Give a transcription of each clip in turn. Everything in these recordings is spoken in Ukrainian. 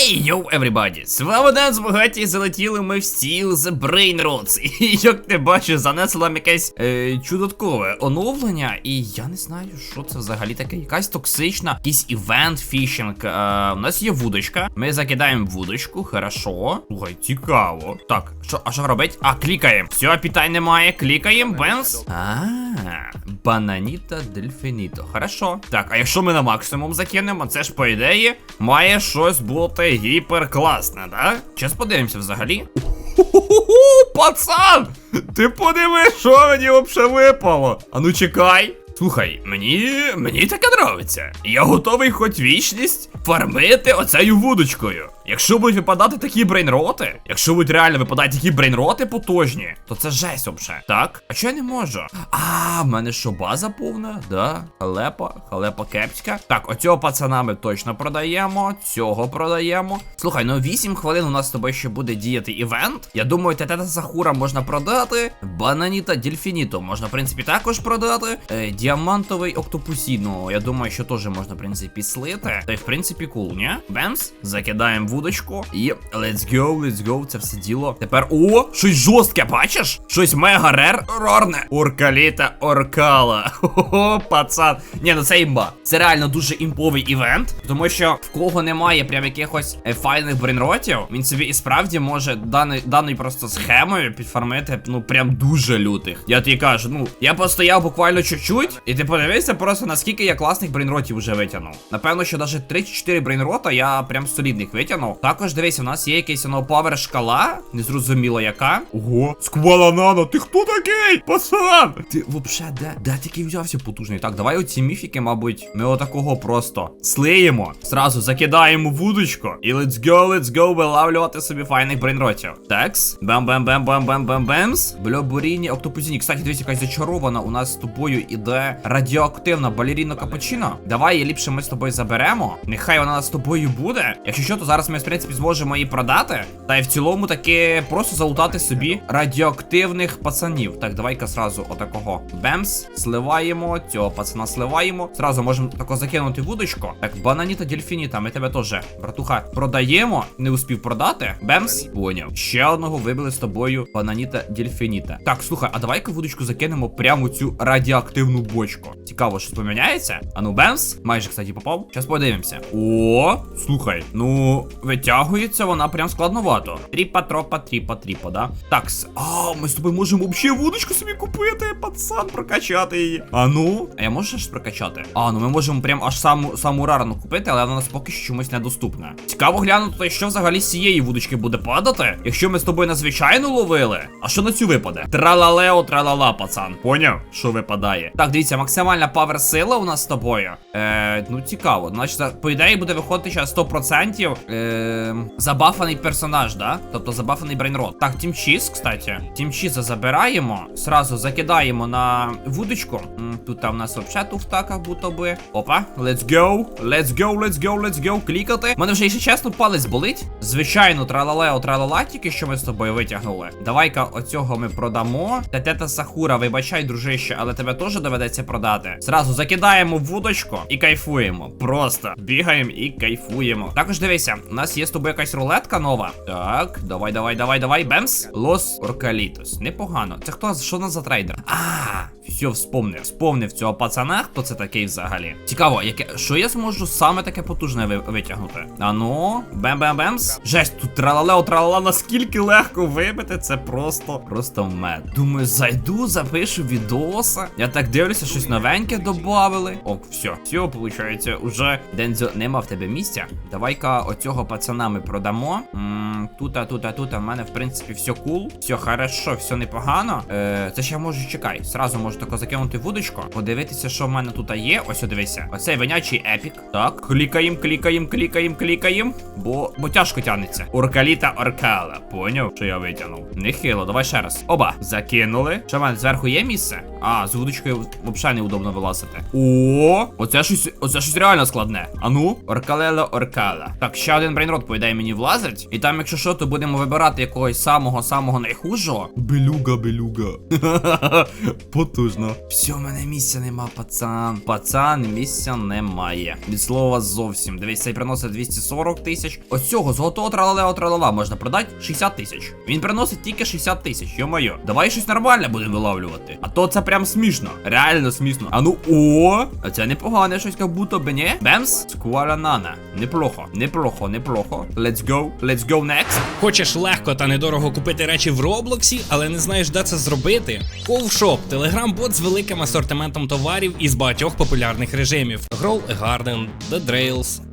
Ей, йоу, everybody! З вами Ден Збогаті, залетіли ми в стіл з Brain Roots. І як ти бачиш, занесло нам якесь е, чудоткове оновлення. І я не знаю, що це взагалі таке. Якась токсична, якийсь івент фішинг. Е, у нас є вудочка. Ми закидаємо вудочку, хорошо. Слухай, цікаво. Так, що, а що робить? А, клікаємо. Все, питань немає. Клікаємо, бенс. А, бананіта дельфініто. Хорошо. Так, а якщо ми на максимум закинемо, це ж по ідеї має щось бути гіперкласне, да? Щас подивимося взагалі. Пацан! Ти подивись, що мені взагалі випало. А ну чекай. Слухай, мені мені таке нравиться. Я готовий хоч вічність фармити оцею вудочкою. Якщо будуть випадати такі брейнроти, якщо будуть реально випадати такі брейнроти потужні, то це жесть вообще. Так? А що я не можу? А, в мене що, база повна? Да, халепа, халепа кепська. Так, оцього пацана ми точно продаємо, цього продаємо. Слухай, ну 8 хвилин у нас з тобою ще буде діяти івент. Я думаю, тетета Сахура можна продати. Бананіта Дельфініто можна, в принципі, також продати. Е, діамантовий октопусіно. Я думаю, що теж можна, в принципі, слити. Та й в принципі кул, ні? Бемс, закидаємо вудочку. І let's go, let's go, це все діло. Тепер. О, щось жорстке, бачиш? Щось мега рер рорне. Оркаліта Оркала. Хо-хо, пацан. Ні, ну це імба. Це реально дуже імповий івент, тому що в кого немає прям якихось е, файних брейнротів, він собі і справді може даний, даною просто схемою підфармити, ну прям дуже лютих. Я тобі кажу, ну я постояв буквально чуть-чуть, і ти подивися просто наскільки я класних брейнротів вже витягнув. Напевно, що навіть 3-4 брейнрота я прям солідних витягнув. Також дивись, у нас є якийсь воно павер шкала, незрозуміло яка. Ого, сквала нано, ти хто такий? Пацан! Ти вообще де? Де такий взявся потужний? Так, давай оці міфіки, мабуть, ми отакого просто слиємо. Зразу закидаємо вудочку. І let's go, let's go вилавлювати собі файних брейнротів. Такс. бам бам бам бам бам бам бемс Бльобуріні, октопузіні. Кстати, дивись, якась зачарована. У нас з тобою іде радіоактивна балеріна капучино. Давай її ліпше ми з тобою заберемо. Нехай вона з тобою буде. Якщо що, то зараз ми, в принципі, зможемо її продати. Та й в цілому таки просто залутати собі радіоактивних пацанів. Так, давай-ка сразу отакого. Бемс, сливаємо. Цього пацана сливаємо. Зразу можемо тако закинути вудочку. Так, бананіта дельфініта, ми тебе теж, братуха, продаємо. Не успів продати. Бемс. Поняв. Ще одного вибили з тобою бананіта дельфініта. Так, слухай, а давай-ка вудочку закинемо прямо цю радіоактивну бочку. Цікаво, що поміняється. А ну, бемс. Майже, кстати, попав. Зараз подивимося. О, слухай, ну, витягується вона прям складновато. Тріпа, тропа, тріпа, тріпа, да? Такс. А, ми з тобою можемо взагалі вудочку собі купити, пацан, прокачати її. А ну, а я можу прокачати? А, ну ми можемо прям аж саму саму рарну купити, але вона нас поки що чомусь недоступна. Цікаво глянути, що взагалі з цієї вудочки буде падати, якщо ми з тобою на звичайну ловили. А що на цю випаде? Тралалео, тралала, пацан. Поняв, що випадає? Так, дивіться, максимальна павер сила у нас з тобою. Е, ну цікаво. Значить, по ідеї буде виходити зараз 100% е, забафаний персонаж, да? Тобто забафаний брейнрот. Так, тімчіз, кстати. Тімчіза забираємо. Сразу закидаємо на вудочку. Тут там у нас взагалі туфта, будто би. Опа, let's go, let's go, let's go, let's go. Клікати. Мене вже, якщо чесно, палець болить. Звичайно, тралалео, тралала, тільки що ми з тобою витягнули. Давай-ка оцього ми продамо. Тетета Сахура, вибачай, дружище, але тебе теж доведеться продати. Зразу закидаємо вудочку і кайфуємо. Просто бігаємо і кайфуємо. Також дивися, нас є з тобою якась рулетка нова. Так, давай, давай, давай, давай. Бемс. Лос Оркалітос. Непогано. Це хто? Що у нас за трейдер? А, все, вспомнив. Вспомнив цього пацана, хто це такий взагалі. Цікаво, яке, що я зможу саме таке потужне ви- витягнути? А ну, бем-бем-бемс. Жесть, тут тралалео, тралала, наскільки легко вибити, це просто, просто мед. Думаю, зайду, запишу відоса. Я так дивлюся, щось новеньке добавили. Ок, все, все, виходить, уже Дензо нема в тебе місця. Давай-ка оцього пацана ми продамо. Тута, тута, тута, в мене, в принципі, все кул, все хорошо, все непогано. Е, це ще можу чекай. Сразу можу тако закинути вудочку, подивитися, що в мене тут є. Ось, дивися. Оцей винячий епік. Так, клікаємо, клікаємо, клікаємо, клікаємо. Бо, бо тяжко тягнеться. Оркаліта оркала. Поняв, що я витягнув. Нехило, давай ще раз. Оба. Закинули. Що в мене зверху є місце? А, з вудочкою взагалі неудобно вилазити. О, оце щось, оце щось реально складне. Ану, оркалело оркала. Так, ще один брейнрот, по ідеї, мені влазить. І там, якщо що, то будемо вибирати якогось самого-самого найхужого. Белюга, белюга. потужно. Все, в мене місця нема, пацан. Пацан, місця немає. Від слова зовсім. Дивись, цей приносить 240 тисяч. Ось цього золотого тралалео тралала можна продати 60 тисяч. Він приносить тільки 60 тисяч. Йо-моє. Давай щось нормальне будемо виловлювати. А то це прям смішно. Реально смішно. А ну о! А це непогане щось, як будто би, ні? Бемс? Скваранана. Неплохо, неплохо, неплохо. Let's go. Let's go next. Хочеш легко та недорого купити речі в Роблоксі, але не знаєш, де це зробити? Ковшоп телеграм-бот з великим асортиментом товарів із багатьох популярних режимів: Grow a Garden, The Drails,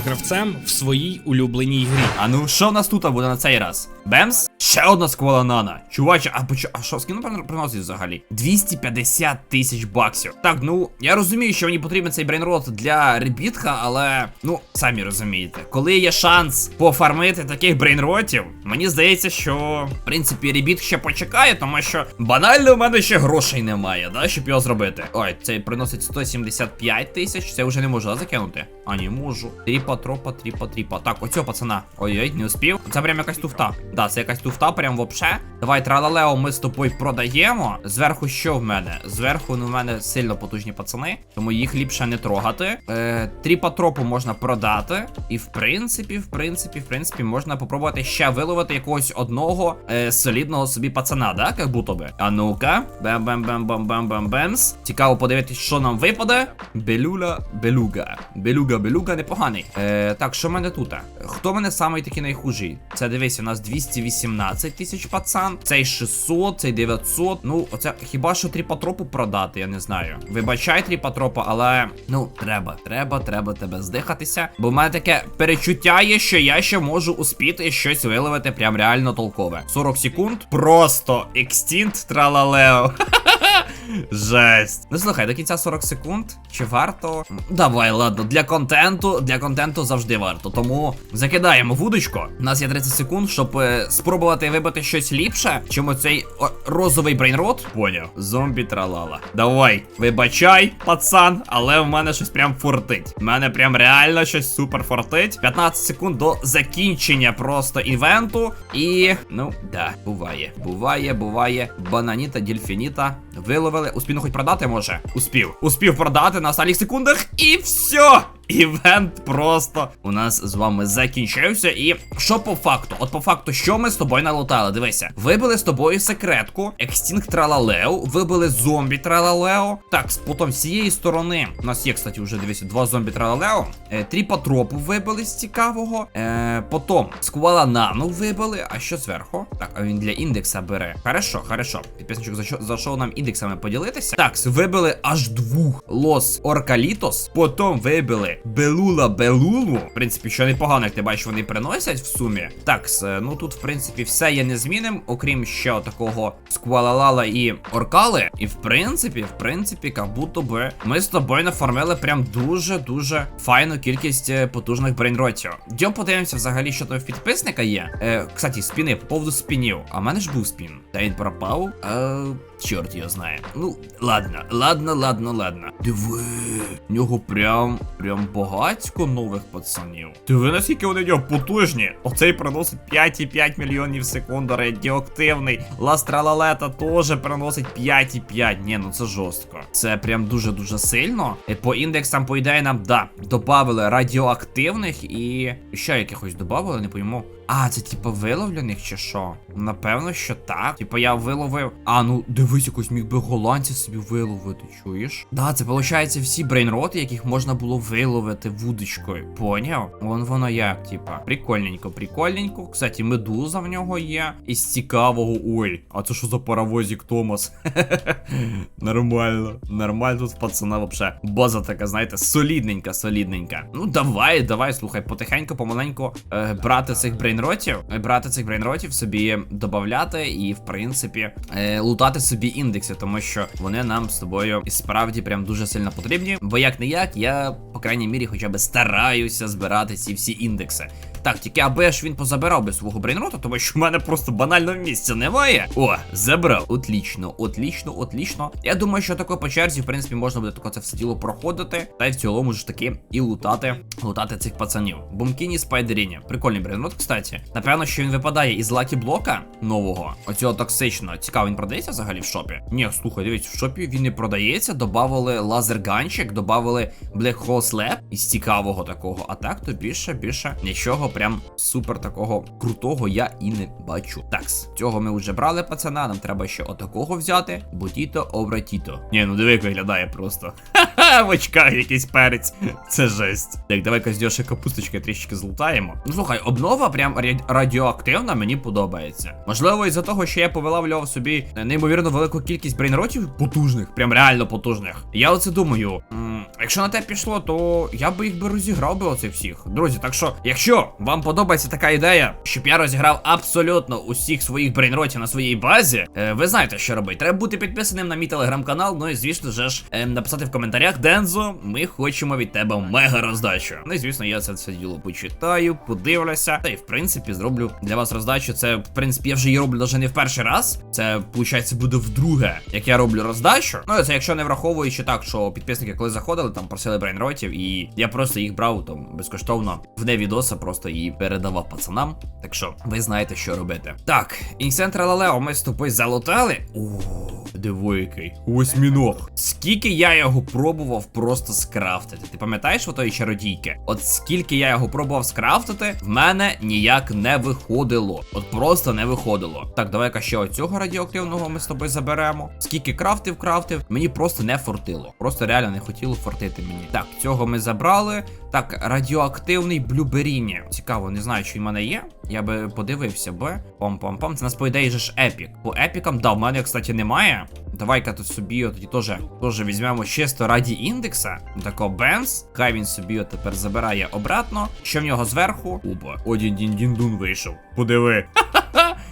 гравцем в своїй улюбленій грі. А ну що в нас тут буде на цей раз? Бемс? Ще одна сквала нана. Чуваче, а почу, а що скину приносить взагалі? 250 тисяч баксів. Так, ну я розумію, що мені потрібен цей брейнрот для ребітка, але ну самі розумієте, коли є шанс пофармити таких брейнротів, мені здається, що в принципі ребіт ще почекає, тому що банально в мене ще грошей немає, да, щоб його зробити. Ой, цей приносить 175 тисяч. Це вже не можу закинути. А не можу. Тріпа, тропа, тріпа, тріпа. Так, оцього пацана. Ой-ой, не успів. Це прям якась туфта. Да, це якась туфта, прям вообще. Давай, тралалео, ми з тобою продаємо. Зверху що в мене? Зверху ну, в мене сильно потужні пацани, тому їх ліпше не трогати. Е, тріпа тропу можна продати. І в принципі, в принципі, в принципі, можна попробувати ще виловити якогось одного е, солідного собі пацана, да? Як будто би. А ну-ка. Бем-бем-бем-бем-бем-бем-бемс. Цікаво подивитись, що нам випаде. Белюля, белюга. Белюга, белюга непоганий. Е, так, що в мене тут? Хто в мене самий такий найхужий? Це дивись, у нас 218 тисяч пацан. Цей 600, цей 900. Ну, оце хіба що тріпатропу продати, я не знаю. Вибачай, тріпатропа, але ну, треба, треба, треба тебе здихатися. Бо в мене таке перечуття є, що я ще можу успіти щось виловити прям реально толкове. 40 секунд. Просто екстінт тралалео. Жесть. Ну слухай, до кінця 40 секунд. Чи варто? Давай, ладно, для контенту, для контенту завжди варто. Тому закидаємо вудочку. У нас є 30 секунд, щоб е, спробувати вибити щось ліпше, чим оцей о, розовий брейнрот. Поняв. Зомбі тралала. Давай, вибачай, пацан, але в мене щось прям фортить. В мене прям реально щось супер фортить. 15 секунд до закінчення просто івенту. І, ну, да, буває. Буває, буває. Бананіта, дільфініта. Виловили. Успів хоч продати може? Успів. Успів продати на останніх секундах. І все. Івент просто у нас з вами закінчився. І що по факту? От по факту, що ми з тобою налутали? Дивися, вибили з тобою секретку, екстінкт Тралалео, вибили зомбі Тралалео. Так, з- потім з цієї сторони. У нас є, кстати, вже дивися, два зомбі Тралалео. Е, тріпатропу вибили з цікавого. Е, потім сквала нану вибили. А що зверху? Так, а він для індекса бере. Хорошо, хорошо. Підписничок зайшов зайшов нам індексами поділитися. Так, вибили аж двох лос Оркалітос. Потім вибили Белула Белулу. В принципі, що непогано, як ти бачиш, вони приносять в сумі. Так, ну тут, в принципі, все є незмінним, окрім ще такого Сквалалала і Оркали. І в принципі, в принципі, як будто би ми з тобою нафармили прям дуже-дуже файну кількість е, потужних брейнротів. Дьом подивимося взагалі, що там в підписника є. Е, кстати, спіни, по поводу спінів. А в мене ж був спін. Та він пропав. Е, чорт його знає. Ну, ладно, ладно, ладно, ладно. Диви, в нього прям, прям багатько нових пацанів. Диви, наскільки вони в потужні. Оцей приносить 5,5 мільйонів в секунду, радіоактивний. Ластралалета теж приносить 5,5. Ні, ну це жорстко. Це прям дуже-дуже сильно. І по індексам, по ідеї, нам, да, добавили радіоактивних і ще якихось добавили, не пойму. А, це типа виловлених чи що? Напевно, що так. Типа я виловив. А, ну дивись, якось міг би голландця собі виловити, чуєш? Да, це виходить всі брейнроти, яких можна було виловити вудочкою. Поняв? Вон воно як, типа. Прикольненько, прикольненько. Кстати, медуза в нього є. Із цікавого. Ой, а це що за паровозик Томас? Нормально. Нормально тут пацана вообще. База така, знаєте, солідненька, солідненька. Ну давай, давай, слухай, потихеньку, помаленьку е, брати цих брейнротів, е, брати цих брейнротів собі додавати і, в принципі, е, лутати собі. Собі індекси, тому що вони нам з тобою і справді прям дуже сильно потрібні. Бо як не як, я, по крайній мірі, хоча б стараюся збирати ці всі індекси. Так, тільки аби ж він позабирав би свого брейнрота, тому що в мене просто банально місця немає. О, забрав. Отлічно, отлічно, отлічно. Я думаю, що тако по черзі, в принципі, можна буде тако це все діло проходити. Та й в цілому ж таки і лутати, лутати цих пацанів. Бумкіні Спайдеріні. Прикольний брейнрот, кстати. Напевно, що він випадає із лакі блока нового. Оцього токсичного. Цікаво, він продається взагалі в шопі? Ні, слухай, дивись, в шопі він не продається. Добавили лазерганчик, добавили Black Hole із цікавого такого. А так то більше, більше нічого прям супер такого крутого я і не бачу. Такс, цього ми вже брали, пацана. Нам треба ще отакого взяти. Бутіто обратіто. Ні, ну диви, виглядає просто. Ха-ха, в очках якийсь перець. Це жесть. Так, давай-ка з Дьоші капусточки трішки злутаємо. Ну слухай, обнова прям радіоактивна, мені подобається. Можливо, із-за того, що я повилавлював собі неймовірно велику кількість брейнротів потужних, прям реально потужних. Я оце думаю. Якщо на те пішло, то я би їх би розіграв би оцих всіх. Друзі, так що, якщо вам подобається така ідея, щоб я розіграв абсолютно усіх своїх брейнротів на своїй базі, е, ви знаєте, що робити. Треба бути підписаним на мій телеграм-канал. Ну і звісно ж е, написати в коментарях Дензо, ми хочемо від тебе мега роздачу. Ну і звісно, я це все діло почитаю, подивлюся. Та й в принципі зроблю для вас роздачу. Це в принципі я вже її роблю навіть не в перший раз. Це виходить буде вдруге, як я роблю роздачу. Ну це якщо не враховуючи так, що підписники коли заходили, там просили брейнротів, і я просто їх брав там безкоштовно в відоса, просто її передавав пацанам. Так що ви знаєте, що робити. Так, інцентр Лалео ми з тобою залутали. О, диво який. Восьміног. Скільки я його пробував просто скрафтити. Ти пам'ятаєш отої чародійки? От скільки я його пробував скрафтити, в мене ніяк не виходило. От просто не виходило. Так, давай-ка ще оцього радіоактивного ми з тобою заберемо. Скільки крафтив, крафтив, мені просто не фортило. Просто реально не хотіло фортити мені. Так, цього ми забрали. Так, радіоактивний блюберіні. Цікаво, не знаю, чи в мене є. Я би подивився би. Пам-пам-пам. Це нас по ідеї же ж епік. По епікам, да, в мене, кстати, немає. Давай-ка тут собі тоді теж візьмемо чисто раді індекса. Тако Бенс. Хай він собі тепер забирає обратно. Що в нього зверху? Опа, один дін дін дун вийшов. Подиви.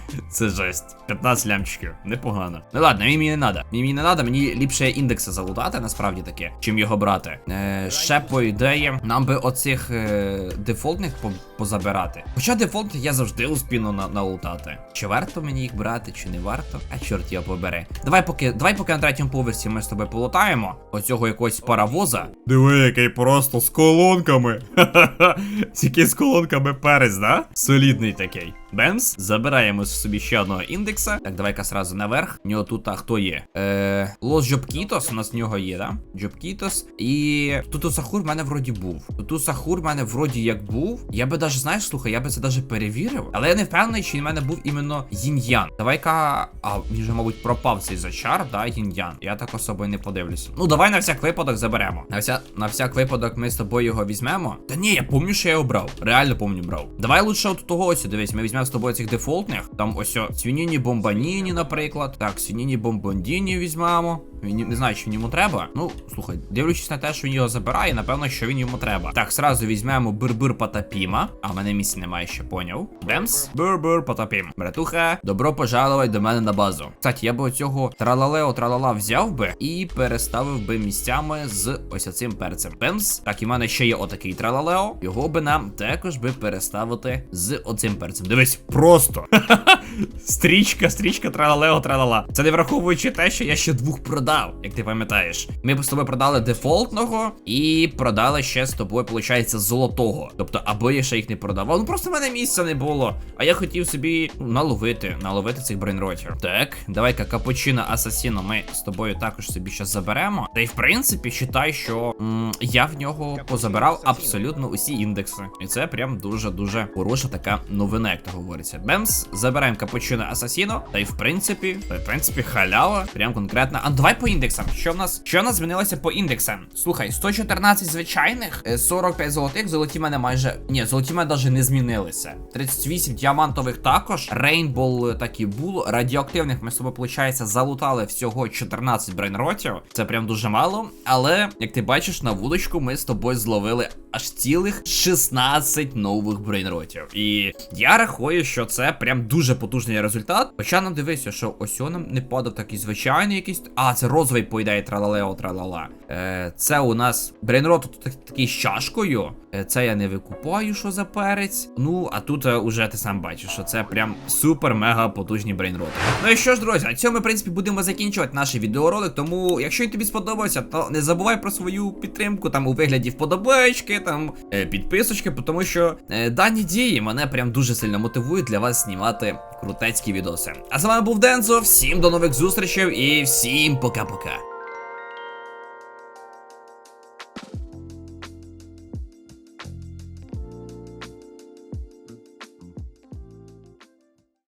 Це жесть. 15 лямчиків. Непогано. Ну ладно, мені не надо. Мені не надо, мені ліпше індекси залутати, насправді таке, чим його брати. Е, ще по ідеї, нам би оцих е, дефолтних по позабирати. Хоча дефолт я завжди успіну на налутати. Чи варто мені їх брати, чи не варто? А чорт його побере. Давай поки, давай поки на третьому поверсі ми з тобою полутаємо. Оцього якогось паровоза. Диви, який просто з колонками. Ха-ха-ха. Тільки з колонками перець, да? Солідний такий. Бенс, забираємо собі ще одного індекса. Так, давай-ка сразу наверх. У нього тут а хто є? Е, Лос Джобкітос, у нас в нього є, да? Джобкітос. І Туту Сахур в мене вроді був. Туту Сахур в мене вроді як був. Я би даже, знаєш, слухай, я би це даже перевірив. Але я не впевнений, чи в мене був іменно Їн'ян. Давай-ка. А, він же, мабуть, пропав цей зачар, да, Їн'ян. Я так особо не подивлюся. Ну, давай на всяк випадок заберемо. На, вся, на всяк випадок ми з тобою його візьмемо. Та ні, я пам'ятаю, що я його брав. Реально пам'ятаю, брав. Давай лучше от того ось, дивись, ми візьмемо з тобою цих дефолтних. Там ось свініні бомбаніні, наприклад. Так, свініні бомбондіні візьмемо. Він не знаю, чи він йому треба. Ну, слухай, дивлячись на те, що він його забирає, напевно, що він йому треба. Так, сразу візьмемо Бир-Бир Потапіма. А в мене місця немає ще, поняв. Бемс. Бир-Бир Потапім. Братуха, добро пожаловать до мене на базу. Кстати, я би оцього тралалео тралала взяв би і переставив би місцями з ось цим перцем. Бемс. Так, і в мене ще є отакий тралалео. Його би нам також би переставити з оцим перцем. Дивись, просто. Стрічка, стрічка, тралалео, тралала. Це не враховуючи те, що я ще двох продав, як ти пам'ятаєш. Ми з тобою продали дефолтного і продали ще з тобою, виходить, золотого. Тобто, або я ще їх не продавав. Ну просто в мене місця не було. А я хотів собі ну, наловити, наловити цих брейнротів. Так, давай-ка капучино асасіно ми з тобою також собі ще заберемо. Та й в принципі, считай, що я в нього позабирав абсолютно усі індекси. І це прям дуже-дуже хороша така новина, як то говориться. Бемс, забираємо капучино асасіно. Та й в принципі, та й в принципі, халява. Прям конкретно. А давай по індексам. Що в нас? Що в нас змінилося по індексам? Слухай, 114 звичайних, е, 45 золотих, золоті мене майже. Ні, золоті мене навіть не змінилися. 38 діамантових також. Рейнбол е, так і було. Радіоактивних ми з тобою, виходить, залутали всього 14 брейнротів. Це прям дуже мало. Але, як ти бачиш, на вудочку ми з тобою зловили аж цілих 16 нових брейнротів. І я рахую. що це прям дуже потужний результат. Хоча нам дивися, що ось нам не падав такий звичайний якийсь. А, це розовий по тралалео тралала. Е, це у нас брейнрот тут такий з чашкою. Е, це я не викупаю, що за перець. Ну, а тут е, уже ти сам бачиш, що це прям супер-мега потужні брейнроти. Ну і що ж, друзі, на цьому в принципі, будемо закінчувати наш відеоролик. Тому, якщо він тобі сподобався, то не забувай про свою підтримку там у вигляді вподобаєчки, там е, підписочки, тому що дані дії мене прям дуже сильно мотивують для вас знімати крутецькі відоси. А з вами був Дензо. Всім до нових зустрічей і всім пока-пока.